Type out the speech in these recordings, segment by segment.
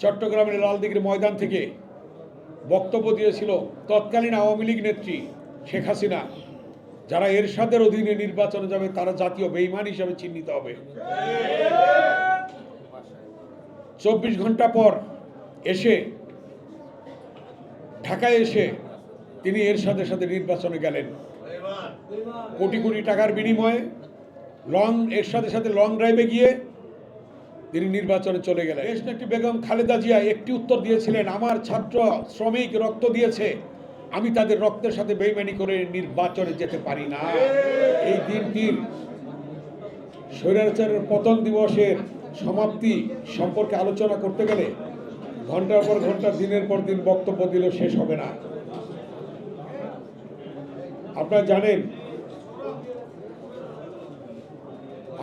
চট্টগ্রামের লালদিঘির ময়দান থেকে বক্তব্য দিয়েছিল তৎকালীন আওয়ামী লীগ নেত্রী শেখ হাসিনা। যারা এরশাদের অধীনে নির্বাচনে যাবে, তারা জাতীয় বেইমান হিসাবে চিহ্নিত হবে। চব্বিশ ঘণ্টা পর এসে, ঢাকায় এসে তিনি এর সাথে নির্বাচনে গেলেন। কোটি কোটি টাকার বিনিময়ে লং এর সাথে সাথে লং ড্রাইভে গিয়ে তিনি নির্বাচনে চলে গেলেন। দেশনেত্রী বেগম খালেদা জিয়া একটি উত্তর দিয়েছিলেন, আমার ছাত্র শ্রমিক রক্ত দিয়েছে, আমি তাদের রক্তের সাথে বেইমানি করে নির্বাচনে যেতে পারি না। এই দিনটির স্বৈরাচারের পতন দিবসের সমাপ্তি সম্পর্কে আলোচনা করতে গেলে ঘণ্টার পর ঘণ্টা, দিনের পর দিন বক্তব্য দিল শেষ হবে না। আপনারা জানেন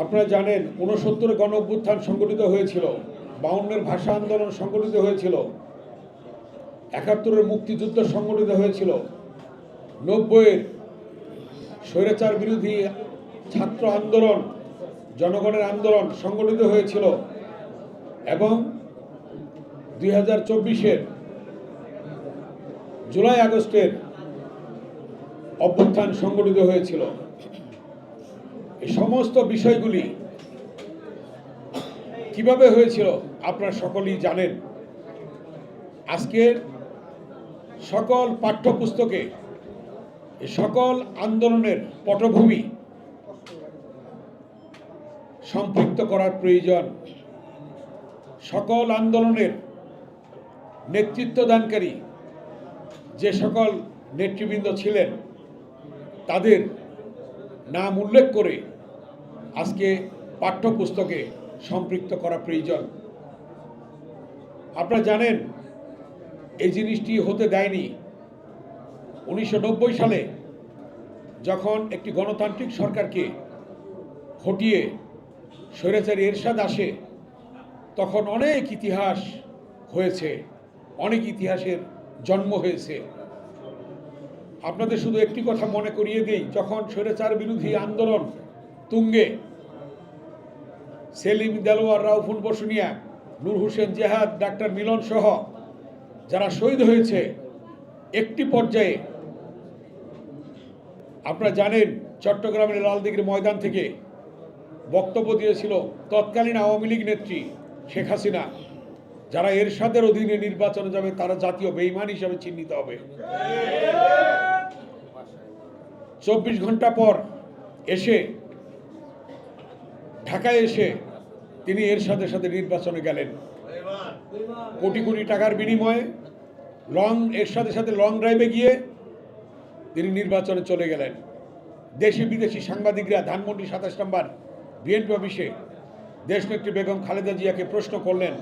আপনারা জানেন ঊনসত্তরে গণ অভ্যুত্থান সংগঠিত হয়েছিল, বাউন্নের ভাষা আন্দোলন সংগঠিত হয়েছিল, একাত্তরের মুক্তিযুদ্ধ সংগঠিত হয়েছিল, নব্বইয়ের স্বৈরাচার বিরোধী ছাত্র আন্দোলন, জনগণের আন্দোলন সংগঠিত হয়েছিল এবং দুই হাজার চব্বিশের জুলাই আগস্টের অভ্যুত্থান সংগঠিত হয়েছিল। সমস্ত বিষয়গুলি কীভাবে হয়েছিল আপনারা সকলেই জানেন। আজকের সকল পাঠ্যপুস্তকে সকল আন্দোলনের পটভূমি সম্পৃক্ত করার প্রয়োজন। সকল আন্দোলনের নেতৃত্বদানকারী যে সকল নেতৃবৃন্দ ছিলেন, তাদের নাম উল্লেখ করে আজকে পাঠ্যপুস্তকে সম্পৃক্ত করা প্রয়োজন। আপনারা জানেন, এই জিনিসটি হতে দেয়নি। উনিশশো নব্বই সালে যখন একটি গণতান্ত্রিক সরকারকে হটিয়ে স্বৈরাচারী এরশাদ আসে, তখন অনেক ইতিহাস হয়েছে, অনেক ইতিহাসের জন্ম হয়েছে। আপনাদের শুধু একটি কথা মনে করিয়ে দিই, যখন স্বৈরাচার বিরোধী আন্দোলন তুঙ্গে। সেলিম দেলোয়ার, রাউফুল বসুনিয়া, নূর হোসেন জেহাদ, ডাক্তার মিলন সহ যারা শহীদ হয়েছে, একটি পর্যায়ে আপনারা জানেন চট্টগ্রামের লালদিঘির ময়দান থেকে বক্তব্য দিয়েছিল তৎকালীন আওয়ামী লীগ নেত্রী শেখ হাসিনা। যারা এরশাদের অধীনে নির্বাচনে যাবে, তারা জাতীয় বেইমান হিসাবে চিহ্নিত হবে। চব্বিশ ঘণ্টা পর এসে ঢাকায় এসে তিনি এর সাথে সাথে নির্বাচনে গেলেন। কোটি কোটি টাকার বিনিময়ে লং এর সাথে সাথে লং ড্রাইভে গিয়ে তিনি নির্বাচনে চলে গেলেন। দেশি বিদেশি সাংবাদিকরা ধানমন্ডি সাতাশ নম্বর বিএনপি অফিসে দেশনেত্রী বেগম খালেদা জিয়াকে প্রশ্ন করলেন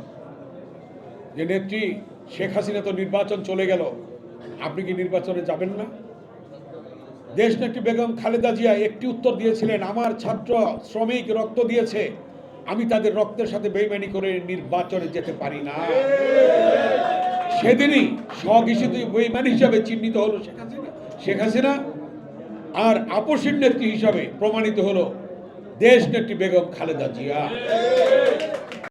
যে, নেত্রী, শেখ হাসিনা তো নির্বাচন চলে গেল। আপনি কি নির্বাচনে যাবেন না? দেশনেত্রী বেগম খালেদা জিয়া একটি উত্তর দিয়েছিলেন, আমার ছাত্র শ্রমিক রক্ত দিয়েছে, আমি তাদের রক্তের সাথে বেইমানি করে নির্বাচনে যেতে পারি না। সেদিনই স্বঘোষিত বেইমান হিসাবে চিহ্নিত হলো শেখ হাসিনা। শেখ হাসিনা আর আপসীর নেত্রী হিসাবে প্রমাণিত হলো দেশ নেত্রী বেগম খালেদা জিয়া।